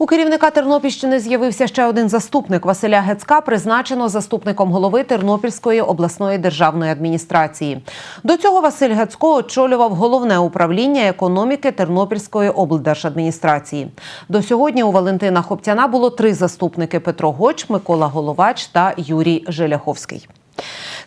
У керівника Тернопільщини з'явився ще один заступник. Василя Гецька призначено заступником голови Тернопільської обласної державної адміністрації. До цього Василь Гецько очолював головне управління економіки Тернопільської облдержадміністрації. До сьогодні у Валентина Хоптяна було три заступники: Петро Гоч, Микола Головач та Юрій Желяховський.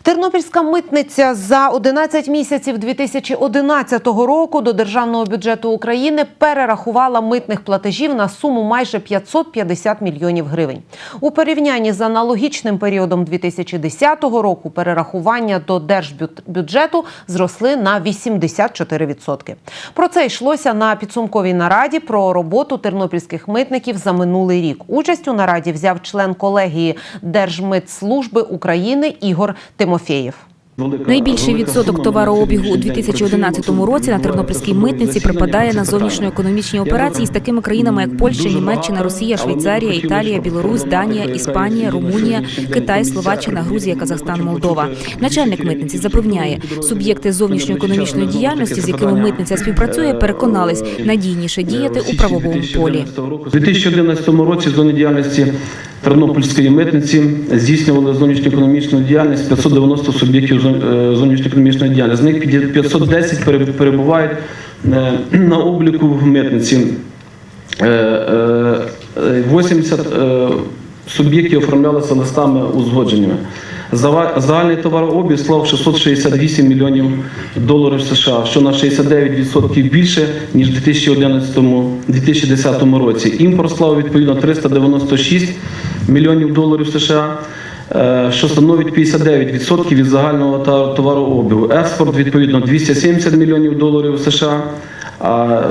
Тернопільська митниця за 11 місяців 2011 року до державного бюджету України перерахувала митних платежів на суму майже 550 мільйонів гривень. У порівнянні з аналогічним періодом 2010 року перерахування до держбюджету зросли на 84%. Про це йшлося на підсумковій нараді про роботу тернопільських митників за минулий рік. Участь у нараді взяв член колегії Держмитслужби України Ігор Тимофєєв. Найбільший відсоток товарообігу у 2011 році на тернопільській митниці припадає на зовнішньоекономічні операції з такими країнами, як Польща, Німеччина, Росія, Швейцарія, Італія, Білорусь, Данія, Іспанія, Румунія, Китай, Словаччина, Грузія, Казахстан, Молдова. Начальник митниці запевняє, суб'єкти зовнішньоекономічної діяльності, з якими митниця співпрацює, переконались надійніше діяти у правовому полі. У 2011 році в зоні діяльності Тернопільської митниці здійснювали зовнішньоекономічну діяльність 590 суб'єктів е, зовнішньоекономічної діяльності. З них 510 перебувають е, на обліку в митниці. Е, е, е, 80 е, суб'єктів оформлялися листами узгодженнями. Загальний товарообіг склав 668 мільйонів доларів США, що на 69% більше, ніж в 2011-2010 році. Імпорт склав відповідно 396 мільйонів доларів США, е, що становить 59% від загального товарообігу. Експорт відповідно 270 мільйонів доларів США,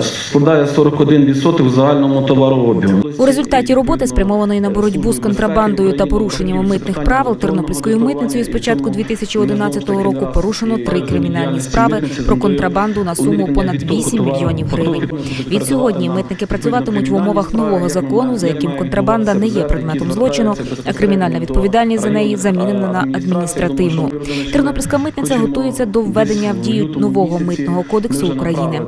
складає 41% в загальному товарообігу. У результаті роботи, спрямованої на боротьбу з контрабандою та порушеннями митних правил, тернопільською митницею з початку 2011 року порушено три кримінальні справи про контрабанду на суму понад 8 мільйонів гривень. Від сьогодні митники працюватимуть в умовах нового закону, за яким контрабанда не є предметом злочину, а кримінальна відповідальність за неї замінена на адміністративну. Тернопільська митниця готується до введення в дію нового митного кодексу України.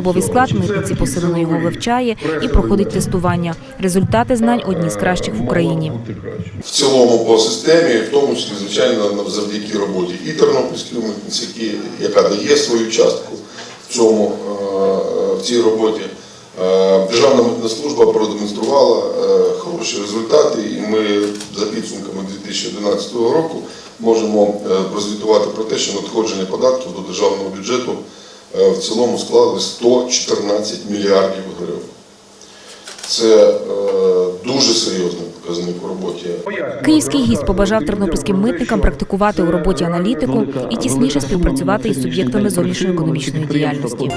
Особовий склад митниці посилено його вивчає і проходить тестування. Результати знань одні з кращих в Україні. в цілому по системі, в тому числі, звичайно, завдяки роботі і Тернопільської митниці, яка дає свою частку в цьому е, в цій роботі. Е, Державна митна служба продемонструвала е, хороші результати, і ми за підсумками 2011 року можемо е, прозвітувати про те, що надходження податків до державного бюджету е, в цілому склали 114 мільярдів гривень. Це е, дуже серйозний показник у роботі. Київський гість побажав тернопільським митникам практикувати у роботі аналітику і тісніше співпрацювати із суб'єктами зовнішньоекономічної діяльності.